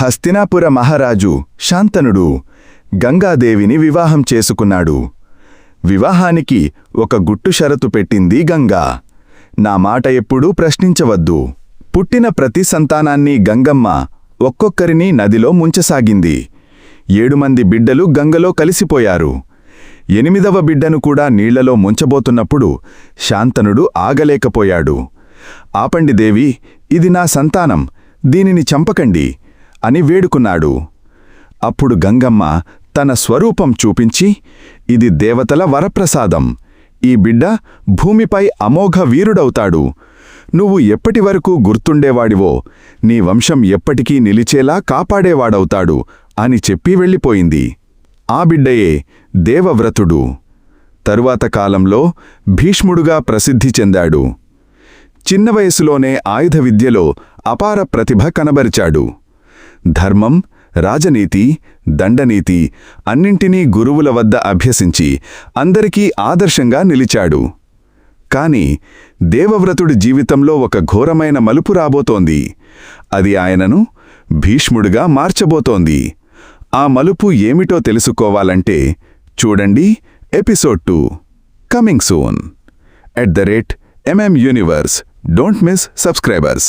హస్తినాపుర మహారాజు శాంతనుడు గంగాదేవిని వివాహం చేసుకున్నాడు. వివాహానికి ఒక గుట్టు షరతు పెట్టింది గంగా. నా మాట ఎప్పుడూ ప్రశ్నించవద్దు. పుట్టిన ప్రతి సంతానాన్ని గంగమ్మ ఒక్కొక్కరిని నదిలో ముంచసాగింది. ఏడుమంది బిడ్డలు గంగలో కలిసిపోయారు. ఎనిమిదవ బిడ్డను కూడా నీళ్ళలో ముంచబోతున్నప్పుడు శాంతనుడు ఆగలేకపోయాడు. ఆపండి దేవి ఇది నా సంతానం దీనిని చంపకండి. అని వేడుకున్నాడు. అప్పుడు గంగమ్మ తన స్వరూపం చూపించి ఇది దేవతల వరప్రసాదం. ఈ బిడ్డ భూమిపై అమోఘ వీరుడవుతాడు. నువ్వు ఎప్పటివరకు గుర్తుండేవాడివో నీ వంశం ఎప్పటికీ నిలిచేలా కాపాడేవాడవుతాడు అని చెప్పి వెళ్ళిపోయింది. ఆ బిడ్డయే దేవవ్రతుడు. తరువాత కాలంలో భీష్ముడుగా ప్రసిద్ధి చెందాడు. చిన్న వయసులోనే ఆయుధ విద్యలో అపార ప్రతిభ కనబరిచాడు. ధర్మం రాజనీతి దండనీతి అన్నింటినీ గురువుల వద్ద అభ్యసించి అందరికీ ఆదర్శంగా నిలిచాడు. కాని దేవవ్రతుడి జీవితంలో ఒక ఘోరమైన మలుపు రాబోతోంది. అది ఆయనను భీష్ముడుగా మార్చబోతోంది. ఆ మలుపు ఏమిటో తెలుసుకోవాలంటే చూడండి episode two. Coming soon. At the rate MM universe. Don't miss subscribers.